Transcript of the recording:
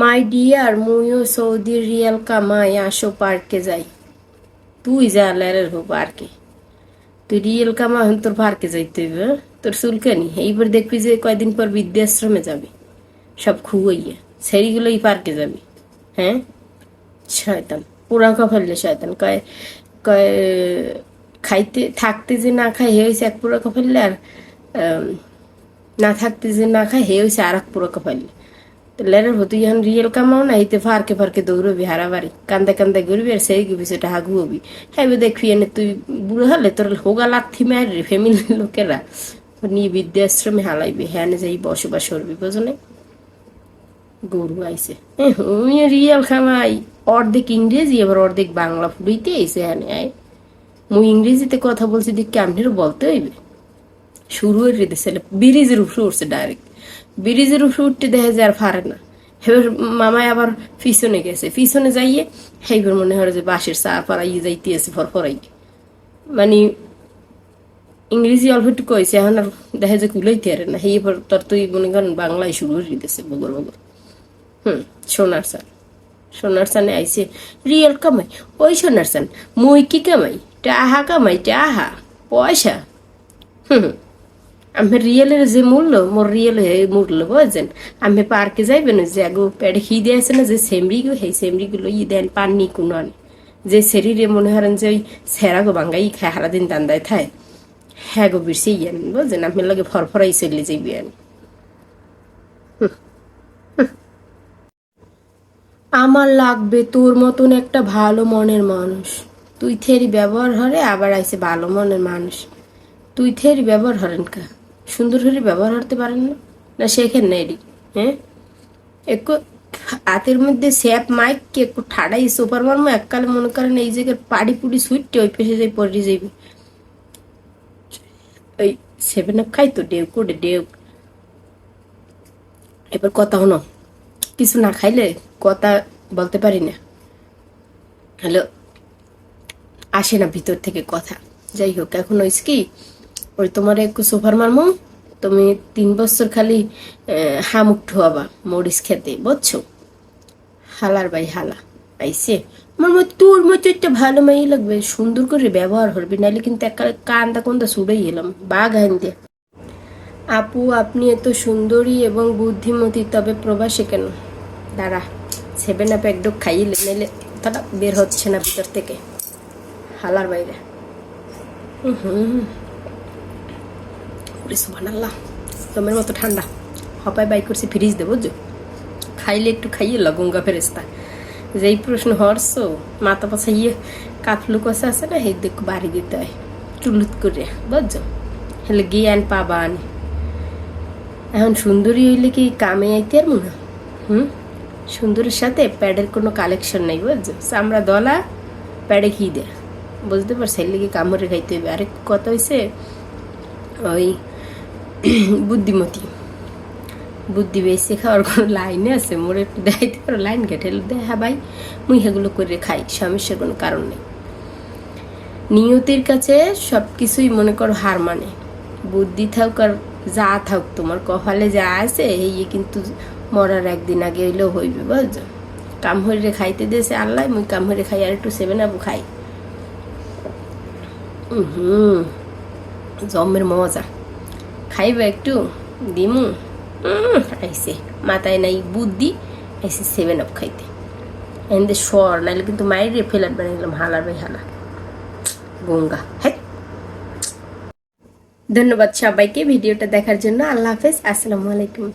My dear, মুইও সৌদির Real কামাই আসো পার্কে যাই। তুই যা লেরের হো পার্কে। তুই রিয়েল কামা এখন তোর পার্কে যাইতে হইবে হ্যাঁ? তোর চুলকানি? এইবার দেখবি যে কয়দিন পর বৃদ্ধাশ্রমে যাবি। সব খুয়াইয়া সেরিগুলোই পার্কে যাবি হ্যাঁ? শয়তান পুরা কফাইলে শয়তান। কয় কয়, খাইতে, থাকতে যে না খায়, হে হয়েছে এক পুরা কফাইলে আর না থাকতে যে না খায়, হে হয়েছে আর এক পুরা কফাইলে তো লেরের হতো এখন রিয়েল কামাও না হিতে ফারকে ফারকে দৌড়বি হারাবারি। কান্দে কান্দে ঘুরবি আর সেই বিষয়টা হাগু হবি। হ্যাঁ দেখবি এনে তুই বুড়ো হলে তোর হোগা লাথি মার ফ্যামিলির লোকেরা। নিয়ে বৃদ্ধাশ্রমে হালাইবি হ্যাঁ যাই বসবাস করবি, বুঝো না গরু আইছে। আমি রিয়েল খামাই অর্ধেক ইংরেজি, এবার অর্ধেক বাংলা ফুড়িতে আইসে হ্যাঁ আয়। মুই ইংরেজিতে কথা বলছি, দেখি আপনারও বলতে হইবে। শুরু হয়ে ছেলে। ব্রিজের উপরে উঠছে ডাইরেক্ট ব্রিজের উপরে উঠতে দেখা যায় আর ফারে না। এবার মামাই আবার পিছনে গেছে। পিছনে যাইয়ে সেইবার মনে হয় যে বাঁশের চা পাড়াইয়ে যাইতে আছে ফরফরাই মানে ইংরেজি অল্প একটু কইছে, এখন আর দেখা যায় কুলাইতে আরে না। সেই তোর তুই মনে করেন বাংলায় শুরু করে দিতেছে, বগর বগর। হুম, সোনার সান সোনার সানে আইছে, রিয়েল কামাই, ওই সোনার সান মুই কি কামাই? টাহা কামাই, টাহা, পয়সা? হুম। আমি রিয়েলের যে মূল্য মোর রিয়েল মূল্য বুঝছেন আমি পার্কে যাইবেন যে আগো পেটে খিদে আছে না যে সেমরি গো সেই সেমরি গুলো ই দেন পাননি কোনো যে শরীরে মনে হারেন যে ওই সেরা গো বাঙ্গাই খায় সারাদিন দান্দায় থায় হ্যাঁ গো বেশি ইয়ান বুঝছেন আমি লাগে ফরফরাই চলে যাইবি আনি আমার লাগবে তোর মতন একটা ভালো মনের মানুষ তুই থেরি ব্যবহার হরে আবার আইসে ভালো মনের মানুষ তুই থেরি ব্যবহার হরেন কা সুন্দর ব্যবহার করতে পারেন না? না শেখেন না এডি হ্যাঁ? একটু হাতের মধ্যে স্যাপ মাইক কে একটু ঠাডাই সোপার মারমো এককালে মনে করেন এই জায়গায় পাড়ি পুড়ি সুইটটি ওই পেশে যাই পড়ে যাইবে। ওই সেভেন আপ খাই তো ডেউ করে ডেউ এবার কথা হলো, কিছু না খাইলে কথা বলতে পারি না। হ্যালো, আসে না ভিতর থেকে কথা। যাই হোক, এখন হয়েছে কি? ওই তোমার একটু সোফার মারমো, তুমি তিন বছর খালি হামুক ঠোয়াবা মরিচ খেতে, বুঝছ? হালার বাই হালা আইসে আমার মতো তোর মতো একটা ভালো মাই লাগবে, সুন্দর করে ব্যবহার করবি, নাহলে কিন্তু একটা কান্দা কন্দা ছুড়েই এলাম, বাঘ আইন দিয়ে আপু, আপনি এত সুন্দরী এবং বুদ্ধিমতী, তবে প্রবাসে কেন? দাঁড়া, সেভেন আপ একডোক খাইলে নিলে তারা বের হচ্ছে না ভিতর থেকে। হালার বাইরে। হুম সুবহানাল্লাহ। তোমার মতো ঠান্ডা। হপায় বাই করছি, ফ্রিজ দেবো যে খাইলে একটু খাইয়ে লগঙ্গা ফেরেস্তা যেই প্রশ্ন হরছো, মাথা পাশা ইয়ে কাফলু কষা আছে না? সেই দেখো, বাড়ি দিতে হয়। চুলুত করে, বুঝছ? হেলে জ্ঞান এখন সুন্দরী হইলে কি কামে আইতে আর মনে হুম? সুন্দরের সাথে প্যাডের কোনো কালেকশন নাই, বুঝছ? চামড়া দলা, প্যাডে ঘি দেয় বুঝতে পারছি? লেগে কামড়ে খাইতে হবে আরেক কথা হয়েছে ওই বুদ্ধিমতী। বুদ্ধি বেশি খাওয়ার কোনো লাইনে আছে? মোর একটু দেখাইতে পারো? লাইন কেটে দে হ্যাঁ ভাই, মুই সেগুলো করে খাই, সমস্যার কোনো কারণ নেই। নিয়তির কাছে সব কিছুই মনে করো হার মানে। বুদ্ধি থাক আর যা থাক তোমার কপালে যা আছে এই কিন্তু মরার একদিন আগে হইলেও হইবে, বুঝছ? কাম হইরে খাইতে দিয়েছে আল্লাহ, মুই কাম হইরে খাই আর একটু সেভেন আবু খাই। হুম জমের মজা। খাইবে একটু, দিমু। আইসে মাথায় নাই বুদ্ধি আইসে সেভেন আপ খাইতে। এনদে সর, নাইলে কিন্তু মায়ের ফেলার বানাইলাম হালার ভাই হালা। গঙ্গা হ্যাঁ ধন্যবাদ সবাইকে ভিডিওটা দেখার জন্য। আল্লাহ হাফেজ। আসসালামু আলাইকুম।